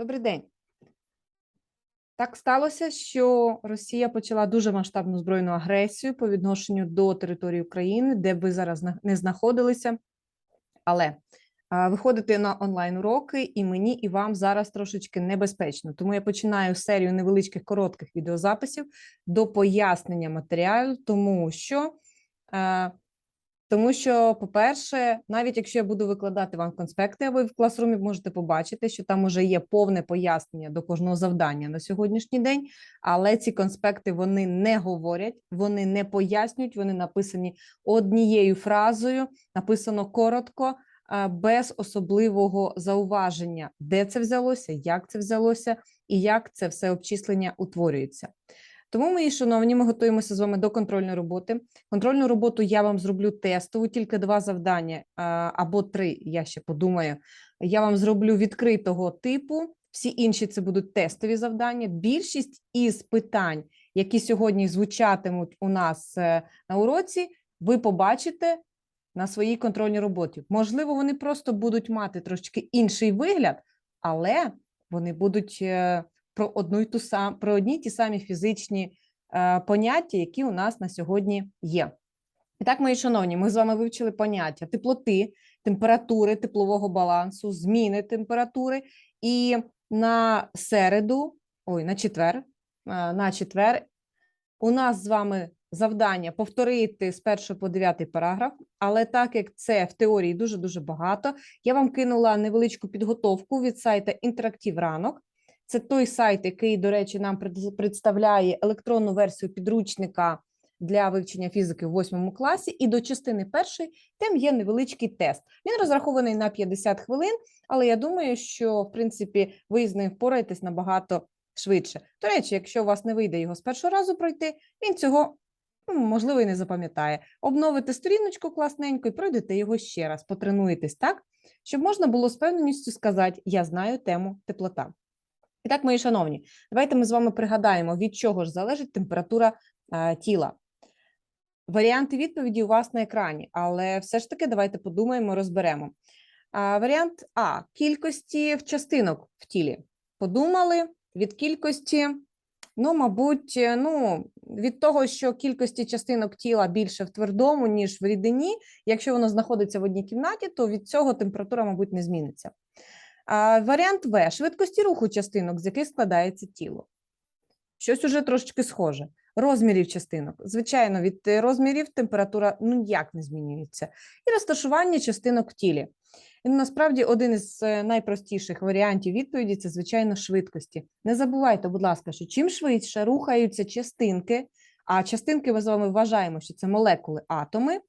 Добрий день. Так сталося, що Росія почала дуже масштабну збройну агресію по відношенню до території України, де ви зараз не знаходилися. Але виходити на онлайн уроки і мені, і вам зараз трошечки небезпечно. Тому я починаю серію невеличких коротких відеозаписів до пояснення матеріалу, тому що. Тому що, по-перше, навіть якщо я буду викладати вам конспекти, а ви в класрумі можете побачити, що там уже є повне пояснення до кожного завдання на сьогоднішній день. Але ці конспекти вони не говорять, вони не пояснюють, вони написані однією фразою, написано коротко, без особливого зауваження, де це взялося, як це взялося і як це все обчислення утворюється. Тому, мої шановні, ми готуємося з вами до контрольної роботи. Контрольну роботу я вам зроблю тестову, тільки два завдання або три. Я ще подумаю. Я вам зроблю відкритого типу. Всі інші це будуть тестові завдання. Більшість із питань, які сьогодні звучатимуть у нас е, на уроці, ви побачите на своїй контрольній роботі. Можливо, вони просто будуть мати трошки інший вигляд, але вони будуть е, про одну й ту сам про одні ті самі фізичні е, поняття, які у нас на сьогодні є. І так, мої шановні, ми з вами вивчили поняття теплоти, температури, теплового балансу, зміни температури. І на середу, ой, на четвер, е, на четвер у нас з вами завдання повторити з першого по дев'ятий параграф, але так як це в теорії дуже дуже багато, я вам кинула невеличку підготовку від сайту Інтерактив ранок. Це той сайт, який, до речі, нам представляє електронну версію підручника для вивчення фізики в восьмому класі. І до частини першої там є невеличкий тест. Він розрахований на 50 хвилин, але я думаю, що в принципі ви з ним впораєтесь набагато швидше. До речі, якщо у вас не вийде його з першого разу пройти, він цього ну, можливо і не запам'ятає. Обновите сторіночку класненько і пройдете його ще раз, потренуєтесь так, щоб можна було з певністю сказати: Я знаю тему теплота. І так, мої шановні, давайте ми з вами пригадаємо, від чого ж залежить температура е, тіла. Варіанти відповіді у вас на екрані, але все ж таки давайте подумаємо, розберемо. А, варіант А кількості частинок в тілі. Подумали від кількості, ну, мабуть, е, ну, від того, що кількості частинок тіла більше в твердому, ніж в рідині. Якщо воно знаходиться в одній кімнаті, то від цього температура, мабуть, не зміниться. Варіант В швидкості руху частинок, з яких складається тіло. Щось уже трошечки схоже. Розмірів частинок. Звичайно, від е, розмірів температура ну ніяк не змінюється. І розташування частинок в тілі. І насправді один із е, найпростіших варіантів відповіді це, звичайно, швидкості. Не забувайте, будь ласка, що чим швидше рухаються частинки, а частинки ми з вами вважаємо, що це молекули, атоми,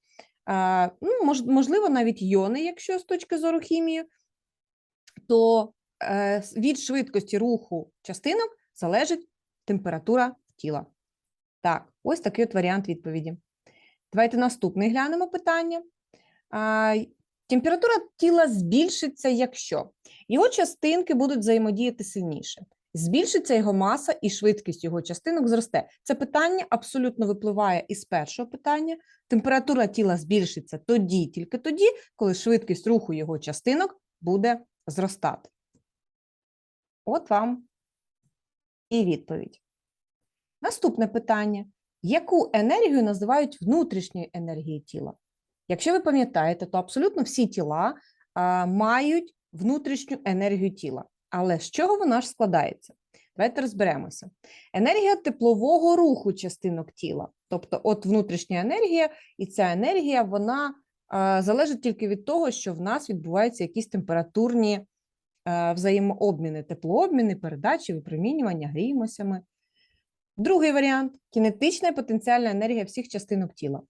ну, можливо, навіть йони, якщо з точки зору хімії, то е, від швидкості руху частинок залежить температура тіла. Так, ось такий от варіант відповіді. Давайте наступний глянемо питання. Температура тіла збільшиться, якщо його частинки будуть взаємодіяти сильніше. Збільшиться його маса і швидкість його частинок зросте. Це питання абсолютно випливає із першого питання. Температура тіла збільшиться тоді, тільки тоді, коли швидкість руху його частинок буде зростати. От вам і відповідь. Наступне питання: яку енергію називають внутрішньою енергією тіла? Якщо ви пам'ятаєте, то абсолютно всі тіла а, мають внутрішню енергію тіла. Але з чого вона ж складається? Давайте розберемося. Енергія теплового руху частинок тіла, тобто от внутрішня енергія, і ця енергія вона залежить тільки від того, що в нас відбуваються якісь температурні е, взаємообміни, теплообміни, передачі, випромінювання, гріємося ми. Другий варіант кінетична і потенціальна енергія всіх частинок тіла.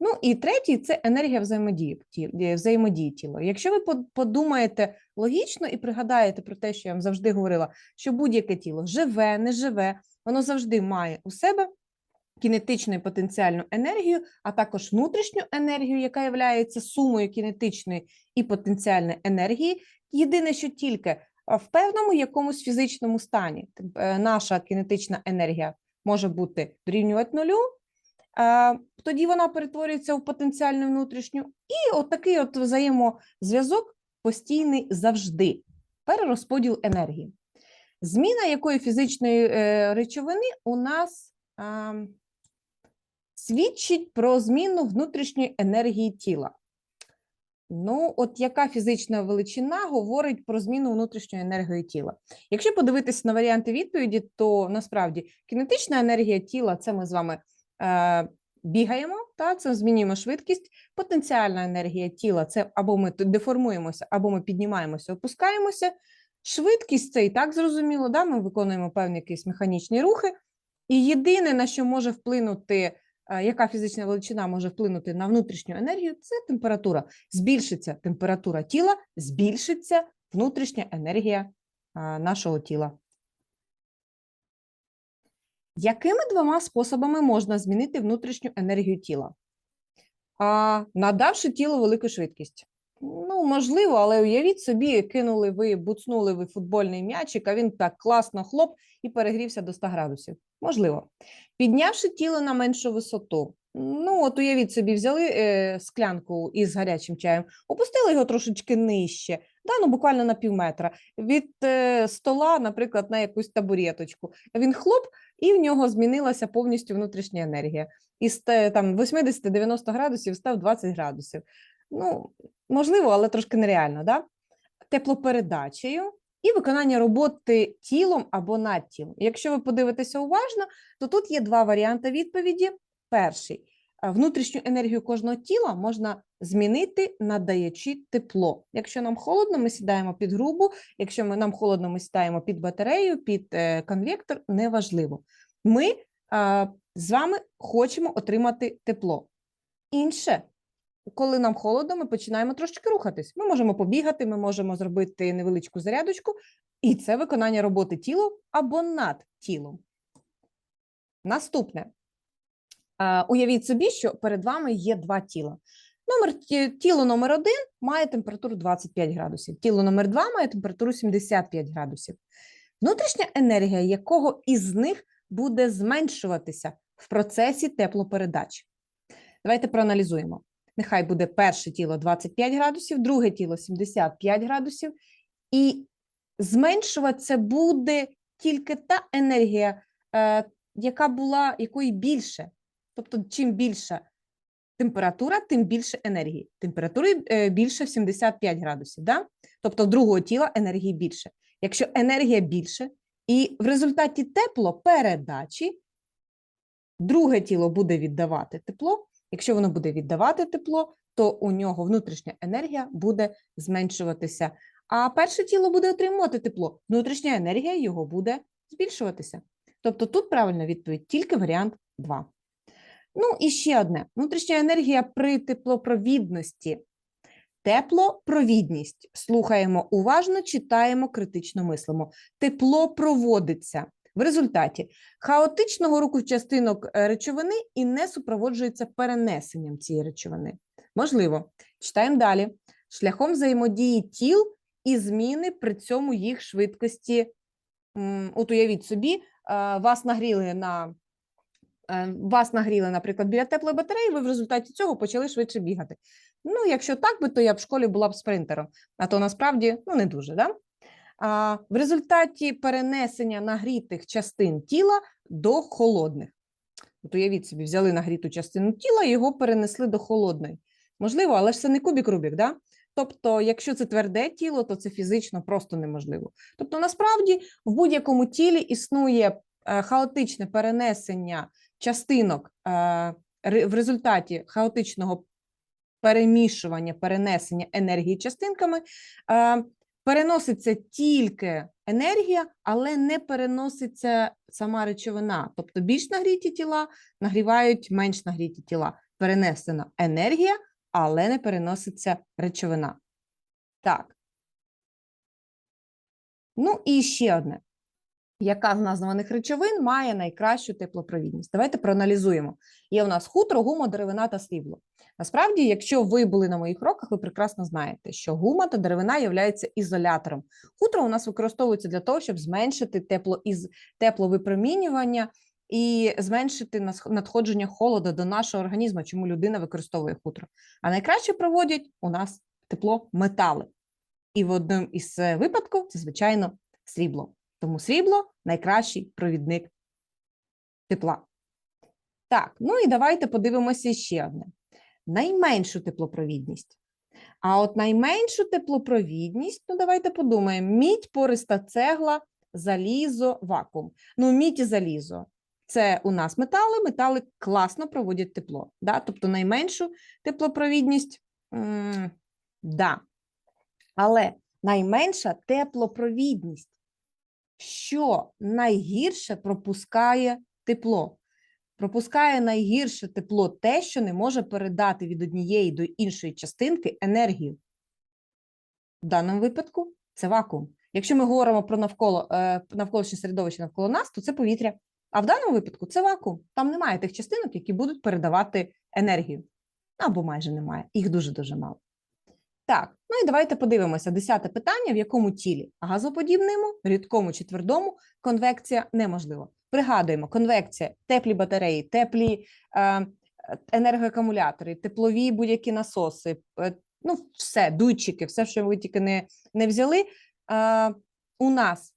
Ну і третій це енергія е, взаємодії тіла. Якщо ви подумаєте логічно і пригадаєте про те, що я вам завжди говорила, що будь-яке тіло живе, не живе, воно завжди має у себе кінетичну і потенціальну енергію, а також внутрішню енергію, яка є сумою кінетичної і потенціальної енергії. Єдине, що тільки в певному якомусь фізичному стані е, наша кінетична енергія може бути дорівнювати нулю, тоді вона перетворюється в потенціальну внутрішню, і от такий от взаємозв'язок постійний завжди. Перерозподіл енергії. Зміна якої фізичної е, речовини у нас свідчить про зміну внутрішньої енергії тіла. Ну, от яка фізична величина говорить про зміну внутрішньої енергії тіла? Якщо подивитися на варіанти відповіді, то насправді кінетична енергія тіла це ми з вами е, бігаємо, та це змінюємо швидкість. Потенціальна енергія тіла це або ми деформуємося, або ми піднімаємося, опускаємося. Швидкість це і так зрозуміло, да? ми виконуємо певні якісь механічні рухи. І єдине, на що може вплинути, яка фізична величина може вплинути на внутрішню енергію, це температура. Збільшиться температура тіла, збільшиться внутрішня енергія е, нашого тіла. Якими двома способами можна змінити внутрішню енергію тіла? Надавши тілу велику швидкість. Ну, можливо, але уявіть собі, кинули ви, буцнули ви футбольний м'ячик, а він так класно хлоп і перегрівся до 100 градусів. Можливо. Піднявши тіло на меншу висоту. Ну, от уявіть собі, взяли е, склянку із гарячим чаєм, опустили його трошечки нижче, да, ну, буквально на пів метра, від е, стола, наприклад, на якусь табуреточку. Він хлоп, і в нього змінилася повністю внутрішня енергія. Із там 80-90 градусів став 20 градусів. Ну, можливо, але трошки нереально, да? Теплопередачею і виконання роботи тілом або над тілом. Якщо ви подивитеся уважно, то тут є два варіанти відповіді. Перший внутрішню енергію кожного тіла можна змінити, надаючи тепло. Якщо нам холодно, ми сідаємо під грубу, якщо ми, нам холодно, ми сідаємо під батарею, під е, конвектор, неважливо. Ми а, з вами хочемо отримати тепло. Інше, коли нам холодно, ми починаємо трошки рухатись. Ми можемо побігати, ми можемо зробити невеличку зарядочку, і це виконання роботи тілом або над тілом. Наступне. Уявіть собі, що перед вами є два тіла. Номер, тіло номер один має температуру 25 градусів, тіло номер два має температуру 75 градусів. Внутрішня енергія якого із них буде зменшуватися в процесі теплопередачі? Давайте проаналізуємо. Нехай буде перше тіло 25 градусів, друге тіло 75 градусів, і зменшуватися буде тільки та енергія, е, яка була якої більше. Тобто, чим більша температура, тим більше енергії. Температури е, більше в 75 градусів. Да? Тобто другого тіла енергії більше. Якщо енергія більше, і в результаті теплопередачі друге тіло буде віддавати тепло. Якщо воно буде віддавати тепло, то у нього внутрішня енергія буде зменшуватися. А перше тіло буде отримувати тепло, внутрішня енергія його буде збільшуватися. Тобто тут правильна відповідь тільки варіант 2. Ну і ще одне: внутрішня енергія при теплопровідності. Теплопровідність. Слухаємо уважно, читаємо, критично мислимо. Тепло проводиться в результаті хаотичного руху частинок е, речовини і не супроводжується перенесенням цієї речовини. Можливо, читаємо далі. Шляхом взаємодії тіл і зміни при цьому їх швидкості. От уявіть собі, е, вас нагріли на е, вас нагріли, наприклад, біля теплої батареї, ви в результаті цього почали швидше бігати. Ну, якщо так би, то я б в школі була б спринтером, а то насправді ну, не дуже. Да? В результаті перенесення нагрітих частин тіла до холодних. От уявіть собі, взяли нагріту частину тіла і його перенесли до холодної. Можливо, але ж це не кубік Рубік, да? Тобто, якщо це тверде тіло, то це фізично просто неможливо. Тобто, насправді в будь-якому тілі існує е, хаотичне перенесення частинок е, в результаті хаотичного перемішування, перенесення енергії частинками. Переноситься тільки енергія, але не переноситься сама речовина. Тобто більш нагріті тіла нагрівають менш нагріті тіла. Перенесена енергія, але не переноситься речовина. Так. Ну і ще одне. Яка з названих речовин має найкращу теплопровідність? Давайте проаналізуємо. Є у нас хутро, гума, деревина та срібло. Насправді, якщо ви були на моїх роках, ви прекрасно знаєте, що гума та деревина являються ізолятором. Хутро у нас використовується для того, щоб зменшити тепло із тепловипромінювання і зменшити надходження холоду до нашого організму, чому людина використовує хутро. А найкраще проводять у нас тепло метали. І в одному із е, випадків це, звичайно, срібло. Тому срібло найкращий провідник тепла. Так, ну і давайте подивимося ще одне: найменшу теплопровідність. А от найменшу теплопровідність, ну давайте подумаємо: мідь, пориста цегла, залізо, вакуум. Ну, мідь і залізо. Це у нас метали, метали класно проводять тепло. Да? Тобто найменшу теплопровідність, м, да. Але найменша теплопровідність, що найгірше пропускає тепло. Пропускає найгірше тепло те, що не може передати від однієї до іншої частинки енергію. В даному випадку це вакуум. Якщо ми говоримо про навколо е, навколишнє середовище навколо нас, то це повітря. А в даному випадку це вакуум. Там немає тих частинок, які будуть передавати енергію. Або майже немає. Їх дуже-дуже мало. Так, ну і давайте подивимося. Десяте питання: в якому тілі газоподібному, рідкому чи твердому конвекція неможлива. Пригадуємо, конвекція, теплі батареї, теплі е, енергоакумулятори, теплові будь-які насоси, е, ну, все, дуйчики, все, що ви тільки не, не взяли. Е, у нас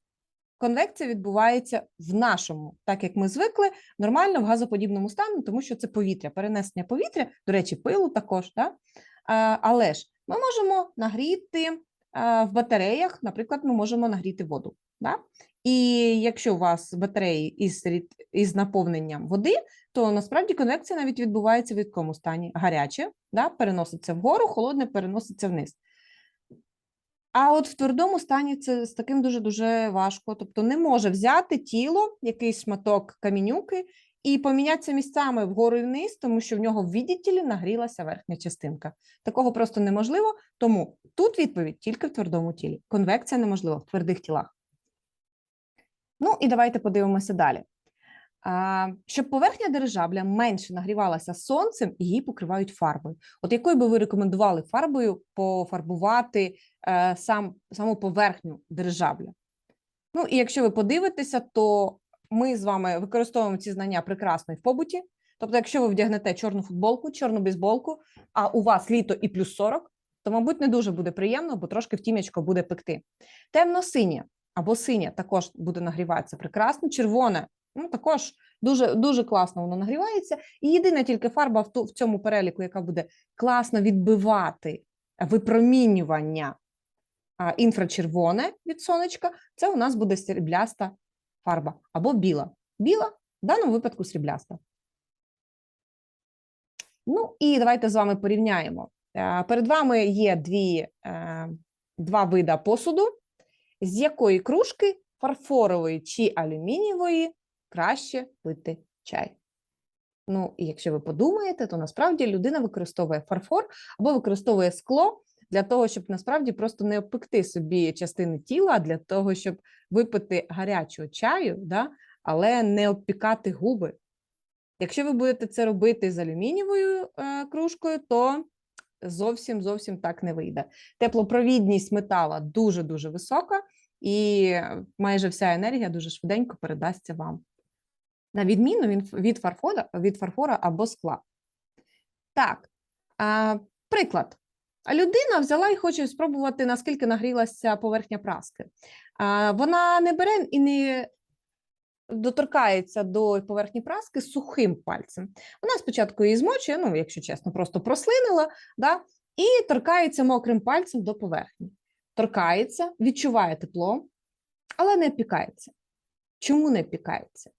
конвекція відбувається в нашому, так як ми звикли, нормально в газоподібному стані, тому що це повітря, перенесення повітря, до речі, пилу також. Да? Е, але ж ми можемо нагріти е, в батареях, наприклад, ми можемо нагріти воду. Да? І якщо у вас батареї із, із наповненням води, то насправді конвекція навіть відбувається в рідкому стані. Гаряче да? переноситься вгору, холодне переноситься вниз. А от в твердому стані це з таким дуже-дуже важко. Тобто не може взяти тіло, якийсь шматок камінюки, і помінятися місцями вгору і вниз, тому що в нього в відділі нагрілася верхня частинка. Такого просто неможливо, тому тут відповідь тільки в твердому тілі. Конвекція неможлива в твердих тілах. Ну і давайте подивимося далі. А, щоб поверхня дирижабля менше нагрівалася сонцем, її покривають фарбою. От якою би ви рекомендували фарбою пофарбувати е, сам, саму поверхню дирижабля? Ну і якщо ви подивитеся, то ми з вами використовуємо ці знання прекрасно і в побуті. Тобто, якщо ви вдягнете чорну футболку, чорну бейсболку, а у вас літо і плюс 40, то, мабуть, не дуже буде приємно, бо трошки втім'ячко буде пекти. Темно-синє або синє також буде нагріватися прекрасно. Червоне ну, також дуже, дуже класно воно нагрівається. І єдина тільки фарба в, ту, в цьому переліку, яка буде класно відбивати випромінювання інфрачервоне від сонечка, це у нас буде срібляста фарба або біла. Біла, в даному випадку срібляста. Ну і давайте з вами порівняємо. Е, Перед вами є дві, е, два вида посуду, з якої кружки фарфорової чи алюмінієвої краще пити чай. Ну, і якщо ви подумаєте, то насправді людина використовує фарфор або використовує скло для того, щоб насправді просто не обпекти собі частини тіла, для того, щоб випити гарячого чаю, да, але не обпікати губи. Якщо ви будете це робити з алюмінієвою е, кружкою, то зовсім зовсім так не вийде. Теплопровідність метала дуже дуже висока, і майже вся енергія дуже швиденько передасться вам. На відміну від фарфора, від фарфора або скла. Так, а. Людина взяла і хоче спробувати, наскільки нагрілася поверхня праски. Вона не бере і не доторкається до поверхні праски сухим пальцем. Вона спочатку її змочує, ну, якщо чесно, просто прослинила, да, і торкається мокрим пальцем до поверхні. Торкається, відчуває тепло, але не опікається. Чому не опікається?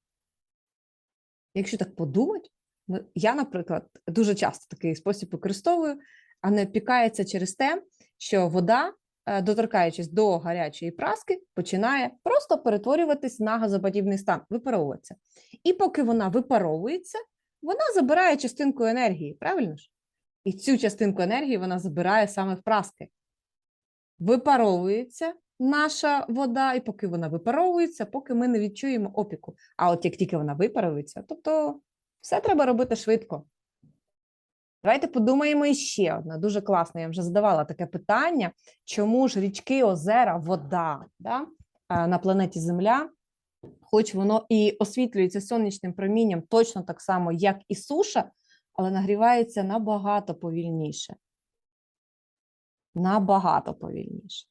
Якщо так подумати, я, наприклад, дуже часто такий спосіб використовую, а не опікається через те, що вода, е, доторкаючись до гарячої праски, починає просто перетворюватись на газоподібний стан, випаровуватися. І поки вона випаровується, вона забирає частинку енергії, правильно ж? І цю частинку енергії вона забирає саме в праски. Випаровується наша вода, і поки вона випаровується, поки ми не відчуємо опіку. А от як тільки вона випарується, тобто все треба робити швидко. Давайте подумаємо іще одне. Дуже класно. Я вже задавала таке питання: чому ж річки, озера, вода да, на планеті Земля, хоч воно і освітлюється сонячним промінням точно так само, як і суша, але нагрівається набагато повільніше. Набагато повільніше.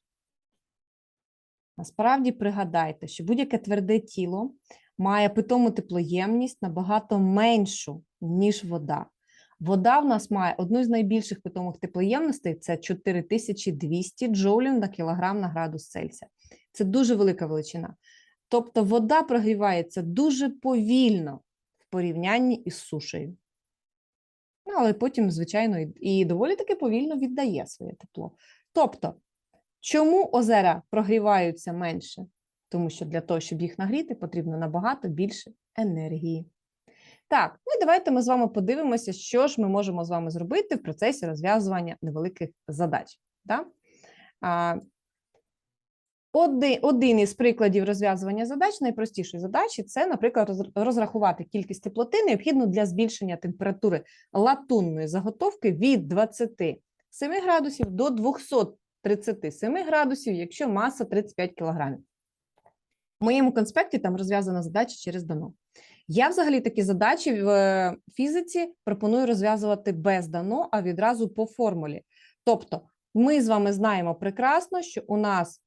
Насправді пригадайте, що будь-яке тверде тіло має питому теплоємність набагато меншу, ніж вода. Вода в нас має одну з найбільших питомих теплоємностей це 4200 джоулів на кілограм на градус Цельсія. Це дуже велика величина. Тобто вода прогрівається дуже повільно в порівнянні із сушею. Ну, але потім, звичайно, і- доволі таки повільно віддає своє тепло. Тобто, чому озера прогріваються менше? Тому що для того, щоб їх нагріти, потрібно набагато більше енергії. Так, ну і давайте ми з вами подивимося, що ж ми можемо з вами зробити в процесі розв'язування невеликих задач. Да? Один, один із прикладів розв'язування задач, найпростішої задачі, це, наприклад, розрахувати кількість теплоти, необхідну для збільшення температури латунної заготовки від 27 градусів до 237 градусів, якщо маса 35 кілограмів. В моєму конспекті там розв'язана задача через дано. Я взагалі такі задачі в е, фізиці пропоную розв'язувати без дано, а відразу по формулі. Тобто, ми з вами знаємо прекрасно, що у нас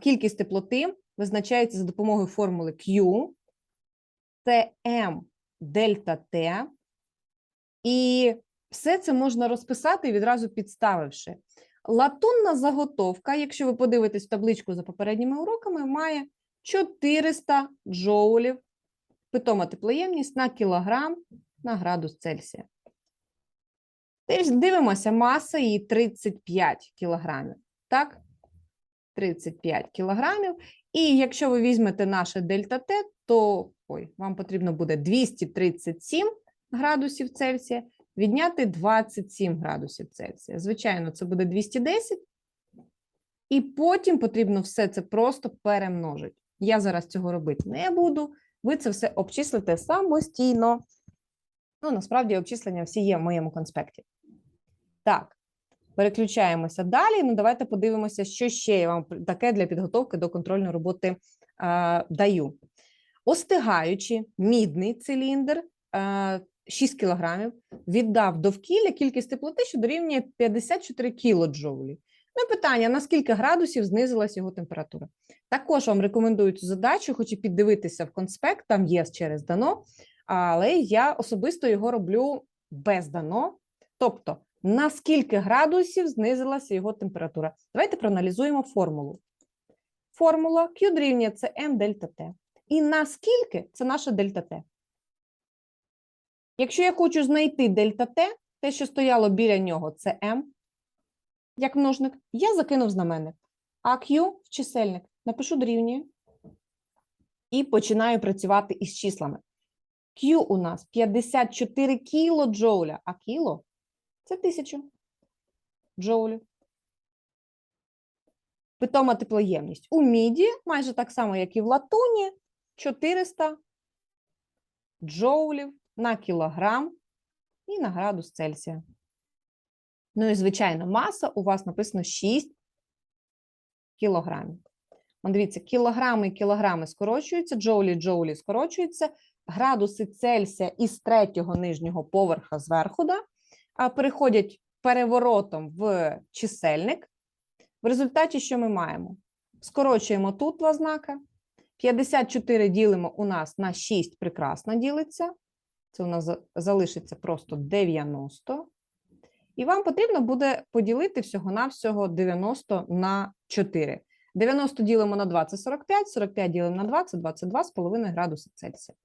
кількість теплоти визначається за допомогою формули Q, це М дельта Т, і все це можна розписати відразу підставивши. Латунна заготовка, якщо ви подивитесь табличку за попередніми уроками, має 400 джоулів питома теплоємність на кілограм на градус Цельсія. Теж дивимося, маса її 35 кілограмів. Так? 35 кілограмів. І якщо ви візьмете наше дельта Т, то ой, вам потрібно буде 237 градусів Цельсія відняти 27 градусів Цельсія. Звичайно, це буде 210. І потім потрібно все це просто перемножити. Я зараз цього робити не буду. Ви це все обчислите самостійно. Ну, насправді, обчислення всі є в моєму конспекті. Так, переключаємося далі. Ну, давайте подивимося, що ще я вам таке для підготовки до контрольної роботи е, даю. Остигаючи мідний циліндр е, 6 кг віддав довкілля кількість теплоти, що дорівнює 54 кілоджоулів. Ну, питання: на скільки градусів знизилась його температура? Також вам рекомендую цю задачу, хоч і піддивитися в конспект, там є через дано, але я особисто його роблю без дано. Тобто, на скільки градусів знизилася його температура? Давайте проаналізуємо формулу. Формула Q дорівнює це m дельта T. І наскільки це наша дельта T? Якщо я хочу знайти дельта T, те, що стояло біля нього, це m, як множник, я закинув знаменник. А Q в чисельник напишу дорівнює і починаю працювати із числами. Q у нас 54 кілоджоуля, а кіло це 1000 джоулів. Питома теплоємність. У міді, майже так само, як і в латуні, 400 джоулів на кілограм і на градус Цельсія. Ну і, звичайно, маса у вас написано 6 кілограмів. Дивіться, кілограми і кілограми скорочуються, джоулі, джоулі скорочуються, градуси Цельсія із третього нижнього поверха зверху, да, переходять переворотом в чисельник. В результаті що ми маємо? Скорочуємо тут два знака. 54 ділимо у нас на 6 прекрасно ділиться. Це у нас залишиться просто 90. І вам потрібно буде поділити всього-навсього 90 на 4. 90 ділимо на 2 – це 45, 45 ділимо на 2 – це 22,5 градуси Цельсія.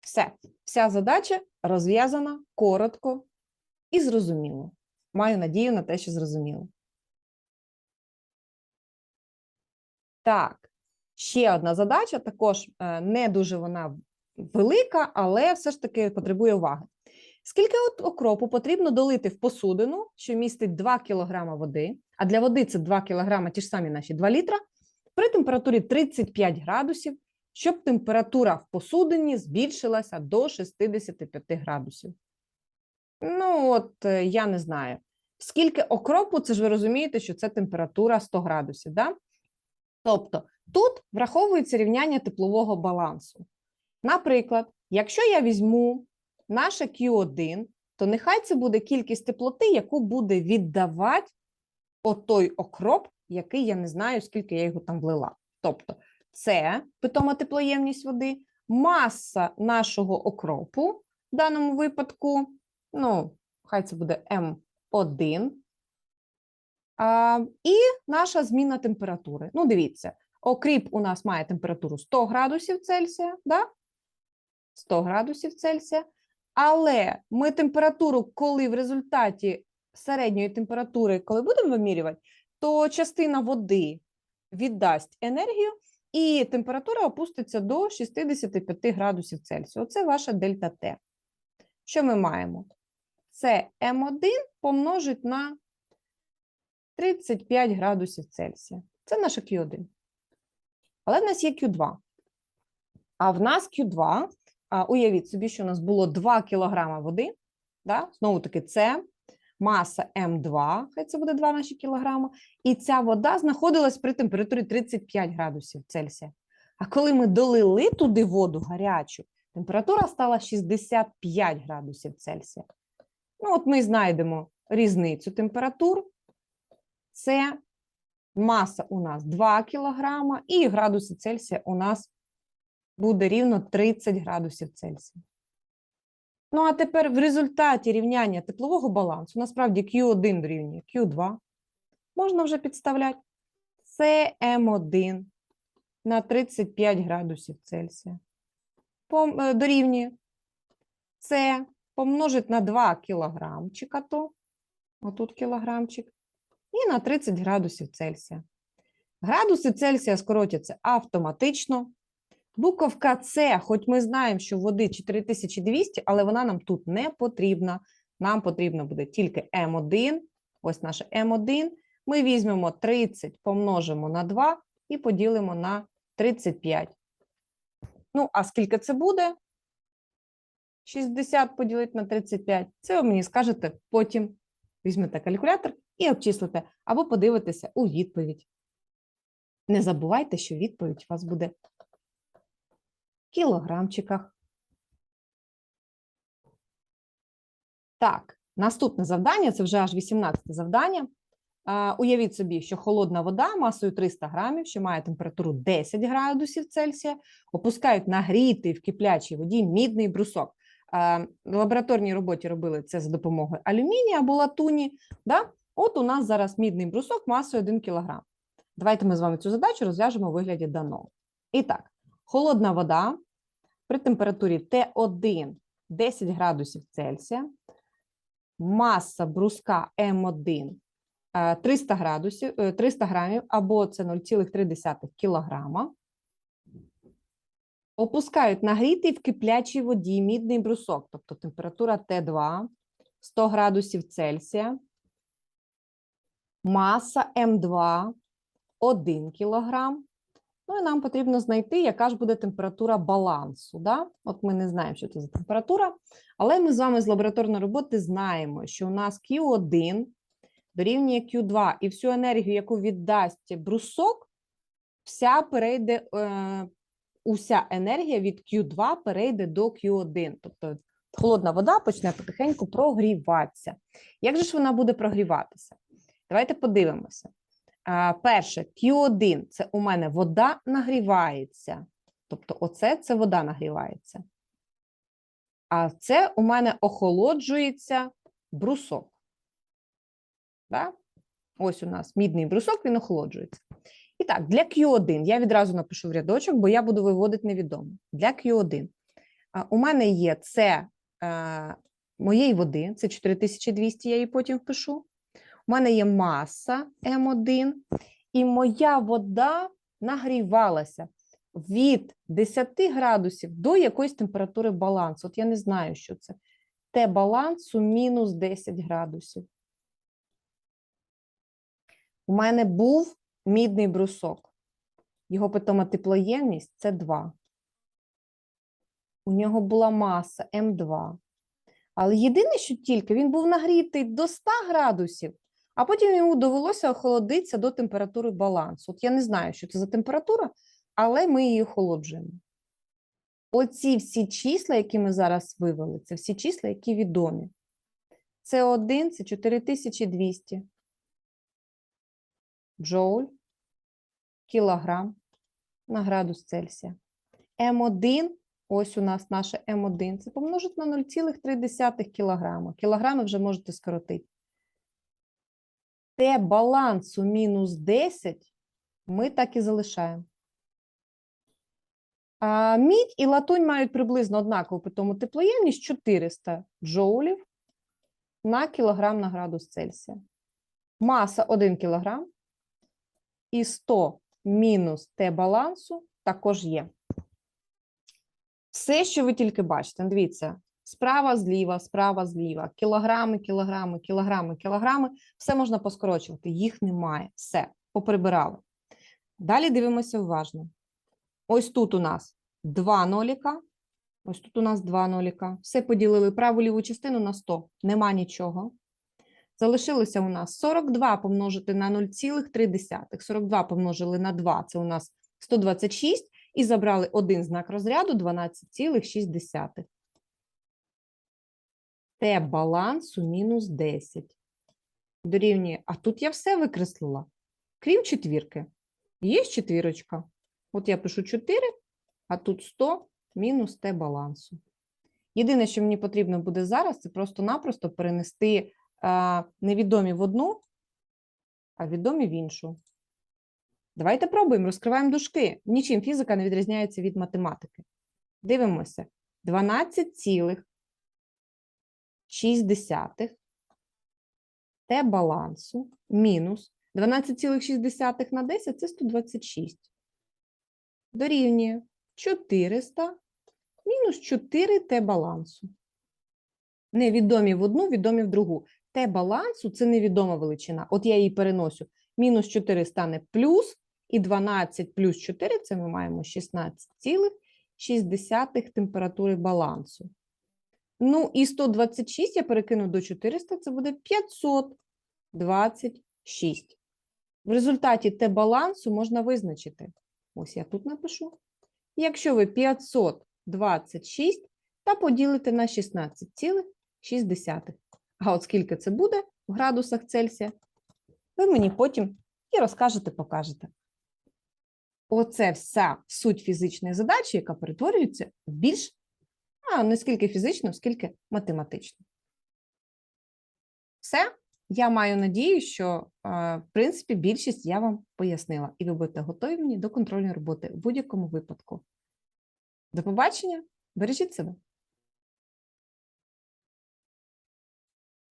Все. Вся задача розв'язана коротко і зрозуміло. Маю надію на те, що зрозуміло. Так, ще одна задача, також е, не дуже вона велика, але все ж таки потребує уваги. Скільки от окропу потрібно долити в посудину, що містить 2 кг води, а для води це 2 кг, ті ж самі наші 2 літра, при температурі 35 градусів, щоб температура в посудині збільшилася до 65 градусів. Ну, от е, я не знаю. Скільки окропу, це ж ви розумієте, що це температура 100 градусів. Да? Тобто тут враховується рівняння теплового балансу. Наприклад, якщо я візьму наше Q1, то нехай це буде кількість теплоти, яку буде віддавати отой окроп який я не знаю, скільки я його там влила. Тобто, це питома теплоємність води, маса нашого окропу в даному випадку, ну, хай це буде М1. А, і наша зміна температури. Ну, дивіться, окріп у нас має температуру 100 градусів Цельсія, да? 100 градусів Цельсія. Але ми температуру, коли в результаті середньої температури, коли будемо вимірювати, то частина води віддасть енергію, і температура опуститься до 65 градусів Цельсія. Оце ваша дельта Т. Що ми маємо? Це М1 помножить на 35 градусів Цельсія. Це наша Q1. Але в нас є Q2. А в нас Q2, а, уявіть собі, що у нас було 2 кг води. Да? Знову таки, це маса М2, хай це буде 2 наші кілограми. І ця вода знаходилась при температурі 35 градусів Цельсія. А коли ми долили туди воду гарячу, температура стала 65 градусів Цельсія. Ну, от ми знайдемо різницю температур. Це маса у нас 2 кг, і градуси Цельсія у нас буде рівно 30 градусів Цельсія. Ну, а тепер в результаті рівняння теплового балансу, насправді Q1 дорівнює Q2, можна вже підставляти це М1 на 35 градусів Цельсія. Е, Дорівнює це помножить на 2 кілограмчика, то, отут кілограмчик, і на 30 градусів Цельсія. Градуси Цельсія скоротяться автоматично. Буковка С, хоч ми знаємо, що води 4200, але вона нам тут не потрібна. Нам потрібно буде тільки М1. Ось наше М1. Ми візьмемо 30, помножимо на 2 і поділимо на 35. Ну, а скільки це буде? 60 поділити на 35. Це ви мені скажете потім. Візьмете калькулятор і обчислите, або подивитеся у відповідь. Не забувайте, що відповідь у вас буде кілограмчиках. Так, наступне завдання це вже аж 18 завдання. Уявіть собі, що холодна вода масою 300 грамів, що має температуру 10 градусів Цельсія, опускають нагрітий в киплячій воді мідний брусок. В лабораторній роботі робили це за допомогою алюмінія або латуні. Да? От у нас зараз мідний брусок масою 1 кг. Давайте ми з вами цю задачу розв'яжемо у вигляді даного. І так, холодна вода при температурі Т1 10 градусів Цельсія, маса бруска М1 е, 300 градусів, е, 300 грамів, або це 0,3 кілограма. Опускають нагрітий в киплячій воді мідний брусок, тобто температура Т2 100 градусів Цельсія, маса М2 1 кілограм. Ну і нам потрібно знайти, яка ж буде температура балансу. Да? От ми не знаємо, що це за температура, але ми з вами з лабораторної роботи знаємо, що у нас Q1 дорівнює Q2, і всю енергію, яку віддасть брусок, вся перейде, е, уся енергія від Q2 перейде до Q1. Тобто холодна вода почне потихеньку прогріватися. Як же ж вона буде прогріватися? Давайте подивимося. Перше, Q1 це у мене вода нагрівається. Тобто, оце це вода нагрівається. А це у мене охолоджується брусок. Да? Ось у нас мідний брусок, він охолоджується. І так, для Q1 я відразу напишу в рядочок, бо я буду виводити невідомо. Для Q1 у мене є це е, моєї води, це 4200, я її потім впишу. У мене є маса М1, і моя вода нагрівалася від 10 градусів до якоїсь температури балансу. От я не знаю, що це. Т балансу мінус 10 градусів. У мене був мідний брусок. Його питома теплоємність це 2. У нього була маса М2. Але єдине, що тільки він був нагрітий до 100 градусів, а потім йому довелося охолодитися до температури балансу. От я не знаю, що це за температура, але ми її охолоджуємо. Оці всі числа, які ми зараз вивели, це всі числа, які відомі. Це 1 це 4200. джоуль, кілограм на градус Цельсія. М1, ось у нас наше М1, це помножить на 0,3 кілограма. Кілограми вже можете скоротити. Т балансу мінус 10 ми так і залишаємо. А, мідь і латунь мають приблизно однакову питому теплоємність 400 джоулів на кілограм на градус Цельсія. Маса 1 кілограм і 100 мінус Т балансу також є. Все, що ви тільки бачите, дивіться, справа, зліва, справа, зліва, кілограми, кілограми, кілограми, кілограми, все можна поскорочувати, їх немає, все, поприбирали. Далі дивимося уважно. Ось тут у нас два ноліка, ось тут у нас два ноліка. Все поділили праву ліву частину на 100, нема нічого. Залишилося у нас 42 помножити на 0,3. 42 помножили на 2, це у нас 126, і забрали один знак розряду 12,6. Т балансу мінус 10. Дорівнює, а тут я все викреслила, крім четвірки. Є четвірочка. От я пишу 4, а тут 100 мінус Т балансу. Єдине, що мені потрібно буде зараз, це просто-напросто перенести невідомі в одну, а відомі в іншу. Давайте пробуємо, розкриваємо дужки. Нічим фізика не відрізняється від математики. Дивимося. 12,6 Т балансу мінус 12,6 на 10 це 126. Дорівнює 400 мінус 4 Т балансу. Невідомі в одну, відомі в другу. Т балансу це невідома величина. От я її переносю. Мінус 4 стане плюс, і 12 плюс 4 це ми маємо 16,6 температури балансу. Ну і 126 я перекину до 400, це буде 526. В результаті Т-балансу можна визначити. Ось я тут напишу. Якщо ви 526 та поділите на 16,6. А от скільки це буде в градусах Цельсія, ви мені потім і розкажете, покажете. Оце вся суть фізичної задачі, яка перетворюється в більш а, не скільки фізично, скільки математично. Все. Я маю надію, що, е, в принципі, більшість я вам пояснила, і ви будете готові мені до контрольної роботи в будь-якому випадку. До побачення, бережіть себе.